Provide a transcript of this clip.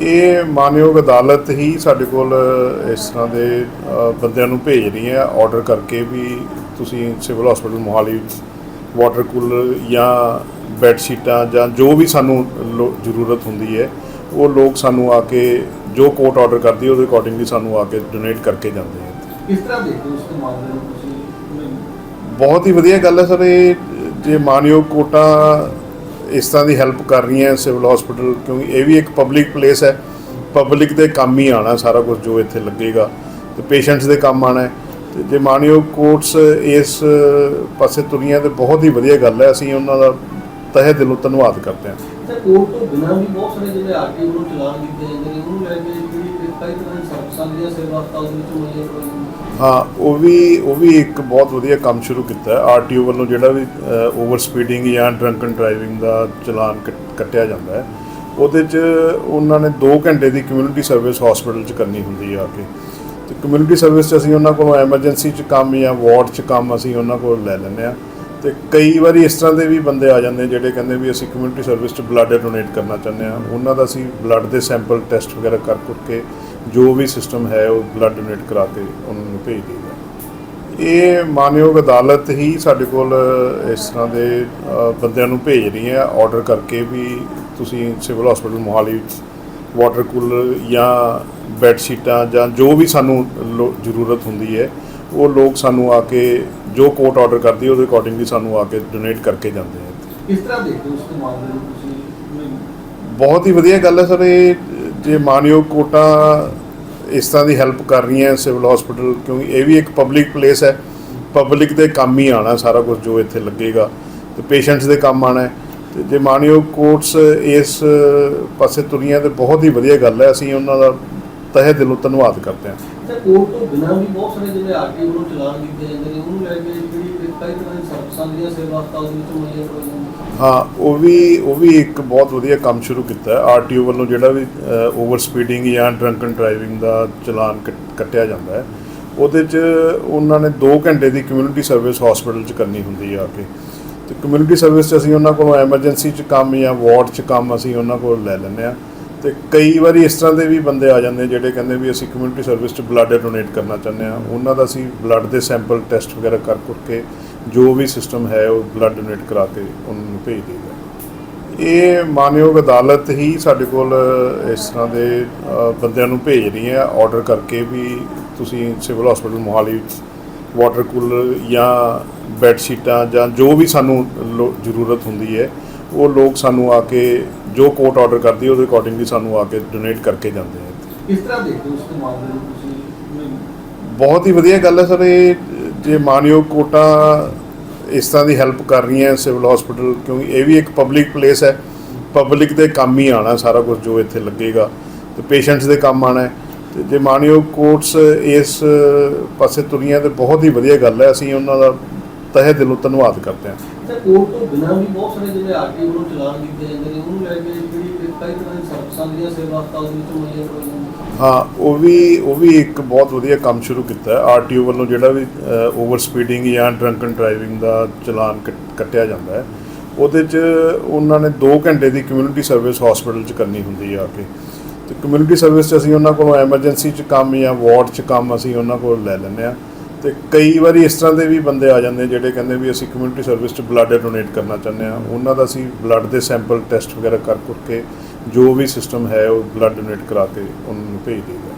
ਇਹ ਮਾਨਯੋਗ ਅਦਾਲਤ ਹੀ ਸਾਡੇ ਕੋਲ ਇਸ ਤਰ੍ਹਾਂ ਦੇ ਬੰਦਿਆਂ ਨੂੰ ਭੇਜ ਰਹੀ ਹੈ ਆਰਡਰ ਕਰਕੇ ਵੀ ਤੁਸੀਂ civil hospital Mohali water cooler ਜਾਂ ਬੈੱਡ ਸ਼ੀਟਾਂ ਜਾਂ ਜੋ ਵੀ ਸਾਨੂੰ ਜ਼ਰੂਰਤ ਹੁੰਦੀ ਹੈ ਉਹ ਲੋਕ ਸਾਨੂੰ ਆ ਕੇ ਜੋ ਕੋਰਟ ਆਰਡਰ ਕਰਦੀ ਹੈ ਉਹਦੇ ਅਕੋਰਡਿੰਗਲੀ ਸਾਨੂੰ ਆ ਕੇ ਡੋਨੇਟ ਕਰਕੇ ਜਾਂਦੇ ਹੈ ਕਿਸ ਤਰ੍ਹਾਂ ਦੇਖਦੇ ਹੋ ਮਾਮਲੇ ਨੂੰ ਤੁਸੀਂ? ਬਹੁਤ ਹੀ ਵਧੀਆ ਗੱਲ ਹੈ ਸਰ ਇਹ ਜੇ ਮਾਨਯੋਗ ਕੋਟਾਂ ਇਸ ਤਰ੍ਹਾਂ ਦੀ ਹੈਲਪ ਕਰ ਰਹੀਆਂ ਸਿਵਲ ਹਸਪੀਟਲ ਕਿਉਂਕਿ ਇਹ ਵੀ ਇੱਕ ਪਬਲਿਕ ਪਲੇਸ ਹੈ। ਪਬਲਿਕ ਦੇ ਕੰਮ ਹੀ ਆਣਾ ਸਾਰਾ ਕੁਝ ਜੋ ਇੱਥੇ ਲੱਗੇਗਾ। ਤੇ ਪੇਸ਼ੈਂਟਸ ਦੇ ਕੰਮ ਆਣਾ ਹੈ। ਤੇ ਜੇ ਮਾਨਯੋਗ ਕੋਰਟਸ ਇਸ ਪਾਸੇ ਤੁਰੀਆਂ, ਤੇ ਬਹੁਤ ਹੀ ਵਧੀਆ ਗੱਲ ਹੈ। ਅਸੀਂ ਉਹਨਾਂ ਦਾ ਤਹਿ ਦਿਲੋਂ ਧੰਨਵਾਦ ਕਰਦੇ ਹਾਂ। ਤੇ ਕੋਰਟ ਤੋਂ ਬਿਨਾਂ ਵੀ ਬਹੁਤ ਸਾਰੇ ਜਿਹੜੇ ਆਰਟੀਓ ਨੂੰ ਚਲਾਨ ਕੀਤੇ ਜਾਂਦੇ ਨੇ, ਉਹਨੂੰ ਲੈ ਕੇ ਜਿਹੜੀ ਕਈ ਤਰ੍ਹਾਂ ਦੀ ਸਰਵਿਸਾਂ ਦੀਆਂ ਸੇਵਾ ਵਿੱਚ ਮੁਹੱਈਆ ਕਰਵਾਈਆਂ ਹਾਂ, ਉਹ ਵੀ ਉਹ ਵੀ ਇੱਕ ਬਹੁਤ ਵਧੀਆ ਕੰਮ ਸ਼ੁਰੂ ਕੀਤਾ ਹੈ। ਆਰਟੀਓ ਵੱਲੋਂ ਜਿਹੜਾ ਵੀ ਓਵਰ ਸਪੀਡਿੰਗ ਜਾਂ ਡਰੰਕ ਐਂਡ ਡਰਾਈਵਿੰਗ ਦਾ ਚਲਾਨ ਕੱਟਿਆ ਜਾਂਦਾ ਹੈ। ਉਹਦੇ 'ਚ ਉਹਨਾਂ ਨੇ 2 ਘੰਟੇ ਦੀ ਕਮਿਊਨਿਟੀ ਸਰਵਿਸ ਹਸਪੀਟਲ 'ਚ ਕਰਨੀ ਹੁੰਦੀ ਹੈ ਆ ਕੇ। ਤੇ ਕਮਿਊਨਿਟੀ ਸਰਵਿਸ 'ਚ ਅਸੀਂ ਉਹਨਾਂ ਕੋਲੋਂ ਐਮਰਜੈਂਸੀ 'ਚ ਕੰਮ ਜਾਂ ਵਾਰਡ 'ਚ ਕੰਮ ਅਸੀਂ ਉਹਨਾਂ ਕੋਲ ਲੈ ਲੈਂਦੇ ਆ ਤੇ ਕਈ ਵਾਰੀ ਇਸ ਤਰ੍ਹਾਂ ਦੇ ਵੀ ਬੰਦੇ ਆ ਜਾਂਦੇ ਜਿਹੜੇ ਕਹਿੰਦੇ ਵੀ ਅਸੀਂ ਕਮਿਊਨਿਟੀ ਸਰਵਿਸ 'ਚ ਬਲੱਡ ਡੋਨੇਟ ਕਰਨਾ ਚਾਹੁੰਦੇ ਆ ਉਹਨਾਂ ਦਾ ਅਸੀਂ ਬਲੱਡ ਦੇ ਸੈਂਪਲ ਟੈਸਟ ਵਗੈਰਾ ਕਰ ਕੁਰ ਕੇ ਜੋ ਵੀ ਸਿਸਟਮ ਹੈ ਉਹ ਬਲੱਡ ਡੋਨੇਟ ਕਰਾ ਕੇ ਉਹਨਾਂ ਨੂੰ ਭੇਜ ਦਈਦਾ। ਇਹ ਮਾਨਯੋਗ ਅਦਾਲਤ ਹੀ ਸਾਡੇ ਕੋਲ ਇਸ ਤਰ੍ਹਾਂ ਦੇ ਬੰਦਿਆਂ ਨੂੰ ਭੇਜ ਰਹੀ ਹੈ। ਆਰਡਰ ਕਰਕੇ ਵੀ ਤੁਸੀਂ civil hospital Mohali water cooler ਜਾਂ ਬੈੱਡ ਸ਼ੀਟਾਂ ਜਾਂ ਜੋ ਵੀ ਸਾਨੂੰ ਲੋ- ਜ਼ਰੂਰਤ ਹੁੰਦੀ ਹੈ ਉਹ ਲੋਕ ਸਾਨੂੰ ਆ ਕੇ ਜੋ ਕੋਰਟ ਆਰਡਰ ਕਰਦੀ ਉਹਦੇ ਅਕੋਰਡਿੰਗਲੀ ਸਾਨੂੰ ਆ ਕੇ ਡੋਨੇਟ ਕਰਕੇ ਜਾਂਦੇ ਹੈ ਕਿਸ ਤਰ੍ਹਾਂ ਦੇਖਦੇ ਹੋ ਉਸ ਮਾਮਲੇ ਨੂੰ ਤੁਸੀਂ ਬਹੁਤ ਹੀ ਵਧੀਆ ਗੱਲ ਹੈ ਸਰ ਇਹ ਜੇ ਮਾਨਯੋਗ ਕੋਟਾਂ ਇਸ ਤਰ੍ਹਾਂ ਦੀ ਹੈਲਪ ਕਰ ਰਹੀਆਂ ਸਿਵਲ ਹਸਪੀਟਲ ਕਿਉਂਕਿ ਇਹ ਵੀ ਇੱਕ ਪਬਲਿਕ ਪਲੇਸ ਹੈ। ਪਬਲਿਕ ਦੇ ਕੰਮ ਹੀ ਆਣਾ ਸਾਰਾ ਕੁਝ ਜੋ ਇੱਥੇ ਲੱਗੇਗਾ। ਤੇ ਪੇਸ਼ੈਂਟਸ ਦੇ ਕੰਮ ਆਣਾ ਤੇ ਜੇ ਮਾਨਯੋਗ ਕੋਰਟਸ ਇਸ ਪਾਸੇ ਤੁਰੀਆਂ ਤੇ ਬਹੁਤ ਹੀ ਵਧੀਆ ਗੱਲ ਹੈ। ਅਸੀਂ ਉਹਨਾਂ ਦਾ ਤਹਿ ਦਿਲੋਂ ਧੰਨਵਾਦ ਕਰਦੇ ਹਾਂ। ਤੇ ਕੋਰਟ ਤੋਂ ਬਿਨਾਂ ਵੀ ਬਹੁਤ ਸਾਰੇ ਜਿਹੜੇ ਆਰਟੀਓ ਨੂੰ ਚਲਾਨ ਕੀਤੇ ਜਾਂਦੇ ਨੇ, ਉਹਨੂੰ ਲੈ ਕੇ ਜਿਹੜੀ ਕਈ ਤਰ੍ਹਾਂ ਦੀ ਸਰਵਿਸਾਂ ਦੀਆਂ ਸੇਵਾ ਹਸਪਤਾਲ ਦੇ ਵਿੱਚ ਮੁਹੱਈਆ ਕਰਵਾਈਆਂ ਹਾਂ, ਉਹ ਵੀ ਉਹ ਵੀ ਇੱਕ ਬਹੁਤ ਵਧੀਆ ਕੰਮ ਸ਼ੁਰੂ ਕੀਤਾ ਹੈ। ਆਰਟੀਓ ਵੱਲੋਂ ਜਿਹੜਾ ਵੀ ਓਵਰ ਸਪੀਡਿੰਗ ਜਾਂ ਡਰੰਕਨ ਡਰਾਈਵਿੰਗ ਦਾ ਚਲਾਨ ਕੱਟਿਆ ਜਾਂਦਾ ਹੈ। ਉਹਦੇ 'ਚ ਉਹਨਾਂ ਨੇ 2 ਘੰਟੇ ਦੀ ਕਮਿਊਨਿਟੀ ਸਰਵਿਸ ਹਸਪੀਟਲ 'ਚ ਕਰਨੀ ਹੁੰਦੀ ਹੈ ਆ ਕੇ। ਤੇ ਕਮਿਊਨਿਟੀ ਸਰਵਿਸ 'ਚ ਅਸੀਂ ਉਹਨਾਂ ਕੋਲੋਂ ਐਮਰਜੈਂਸੀ 'ਚ ਕੰਮ ਜਾਂ ਵਾਰਡ 'ਚ ਕੰਮ ਅਸੀਂ ਉਹਨਾਂ ਕੋਲ ਲੈ ਲੈਂਦੇ ਆ ਤੇ ਕਈ ਵਾਰੀ ਇਸ ਤਰ੍ਹਾਂ ਦੇ ਵੀ ਬੰਦੇ ਆ ਜਾਂਦੇ ਜਿਹੜੇ ਕਹਿੰਦੇ ਵੀ ਅਸੀਂ ਕਮਿਊਨਿਟੀ ਸਰਵਿਸ 'ਚ ਬਲੱਡ ਡੋਨੇਟ ਕਰਨਾ ਚਾਹੁੰਦੇ ਆ ਉਹਨਾਂ ਦਾ ਅਸੀਂ ਬਲੱਡ ਦੇ ਸੈਂਪਲ ਟੈਸਟ ਵਗੈਰਾ ਕਰ ਕੁਰ ਕੇ ਜੋ ਵੀ ਸਿਸਟਮ ਹੈ ਉਹ ਬਲੱਡ ਡੋਨੇਟ ਕਰਾ ਕੇ ਉਹਨਾਂ ਨੂੰ ਭੇਜ ਦਈਦਾ। ਇਹ ਮਾਨਯੋਗ ਅਦਾਲਤ ਹੀ ਸਾਡੇ ਕੋਲ ਇਸ ਤਰ੍ਹਾਂ ਦੇ ਬੰਦਿਆਂ ਨੂੰ ਭੇਜ ਰਹੀ ਹੈ। ਆਰਡਰ ਕਰਕੇ ਵੀ ਤੁਸੀਂ civil hospital Mohali water cooler ਜਾਂ ਬੈੱਡ ਸ਼ੀਟਾਂ ਜਾਂ ਜੋ ਵੀ ਸਾਨੂੰ ਲੋ- ਜ਼ਰੂਰਤ ਹੁੰਦੀ ਹੈ ਉਹ ਲੋਕ ਸਾਨੂੰ ਆ ਕੇ ਜੋ ਕੋਰਟ ਆਰਡਰ ਕਰਦੀ ਉਹਦੇ ਅਕੋਰਡਿੰਗਲੀ ਸਾਨੂੰ ਆ ਕੇ ਡੋਨੇਟ ਕਰਕੇ ਜਾਂਦੇ ਹੈ ਕਿਸ ਤਰ੍ਹਾਂ ਦੇਖਦੇ ਹੋ ਉਸ ਮਾਮਲੇ ਨੂੰ ਤੁਸੀਂ? ਬਹੁਤ ਹੀ ਵਧੀਆ ਗੱਲ ਹੈ ਸਰ ਇਹ ਜੇ ਮਾਨਯੋਗ ਕੋਟਾਂ ਇਸ ਤਰ੍ਹਾਂ ਦੀ ਹੈਲਪ ਕਰ ਰਹੀਆਂ ਸਿਵਲ ਹਸਪੀਟਲ ਕਿਉਂਕਿ ਇਹ ਵੀ ਇੱਕ ਪਬਲਿਕ ਪਲੇਸ ਹੈ। ਪਬਲਿਕ ਦੇ ਕੰਮ ਹੀ ਆਣਾ ਸਾਰਾ ਕੁਝ ਜੋ ਇੱਥੇ ਲੱਗੇਗਾ ਤੇ ਪੇਸ਼ੈਂਟਸ ਦੇ ਕੰਮ ਆਣਾ ਤੇ ਜੇ ਮਾਨਯੋਗ ਕੋਰਟਸ ਇਸ ਪਾਸੇ ਤੁਰੀਆਂ ਤੇ ਬਹੁਤ ਹੀ ਵਧੀਆ ਗੱਲ ਹੈ ਅਸੀਂ ਉਹਨਾਂ ਦਾ ਤਹਿ ਦਿਲੋਂ ਧੰਨਵਾਦ ਕਰਦੇ ਹਾਂ। ਤੇ ਕੋਰਟ ਤੋਂ ਬਿਨਾਂ ਵੀ ਬਹੁਤ ਸਾਰੇ ਜਿਹੜੇ ਆਰਟੀਓ ਨੂੰ ਚਲਾਨ ਕੀਤੇ ਜਾਂਦੇ ਨੇ, ਉਹਨੂੰ ਲੈ ਕੇ ਜਿਹੜੀ ਕਈ ਤਰ੍ਹਾਂ ਦੀ ਸਰਵਿਸਾਂ ਦੀਆਂ ਸੇਵਾ ਹਸਪਤਾਲ ਵਿੱਚ ਮੁਹੱਈਆ ਕਰਵਾਈਆਂ ਹਾਂ, ਉਹ ਵੀ ਉਹ ਵੀ ਇੱਕ ਬਹੁਤ ਵਧੀਆ ਕੰਮ ਸ਼ੁਰੂ ਕੀਤਾ ਹੈ। ਆਰਟੀਓ ਵੱਲੋਂ ਜਿਹੜਾ ਵੀ ਓਵਰ ਸਪੀਡਿੰਗ ਜਾਂ ਡਰੰਕਨ ਡਰਾਈਵਿੰਗ ਦਾ ਚਲਾਨ ਕੱਟਿਆ ਜਾਂਦਾ ਹੈ। ਉਹਦੇ 'ਚ ਉਹਨਾਂ ਨੇ 2 ਘੰਟੇ ਦੀ ਕਮਿਊਨਿਟੀ ਸਰਵਿਸ ਹਸਪੀਟਲ 'ਚ ਕਰਨੀ ਹੁੰਦੀ ਹੈ ਆ ਕੇ। ਤੇ ਕਮਿਊਨਿਟੀ ਸਰਵਿਸ 'ਚ ਅਸੀਂ ਉਹਨਾਂ ਕੋਲੋਂ ਐਮਰਜੈਂਸੀ 'ਚ ਕੰਮ ਜਾਂ ਵਾਰਡ 'ਚ ਕੰਮ ਅਸੀਂ ਉਹਨਾਂ ਕੋਲ ਲੈ ਲੈਂਦੇ ਆ ਤੇ ਕਈ ਵਾਰੀ ਇਸ ਤਰ੍ਹਾਂ ਦੇ ਵੀ ਬੰਦੇ ਆ ਜਾਂਦੇ ਜਿਹੜੇ ਕਹਿੰਦੇ ਵੀ ਅਸੀਂ ਕਮਿਊਨਿਟੀ ਸਰਵਿਸ 'ਚ ਬਲੱਡ ਡੋਨੇਟ ਕਰਨਾ ਚਾਹੁੰਦੇ ਆ ਉਹਨਾਂ ਦਾ ਅਸੀਂ ਬਲੱਡ ਦੇ ਸੈਂਪਲ ਟੈਸਟ ਵਗੈਰਾ ਕਰ ਕੁਰ ਕੇ ਜੋ ਵੀ ਸਿਸਟਮ ਹੈ ਉਹ ਬਲੱਡ ਡੋਨੇਟ ਕਰਾ ਕੇ ਉਹਨਾਂ ਨੂੰ ਭੇਜ ਦਈਦਾ।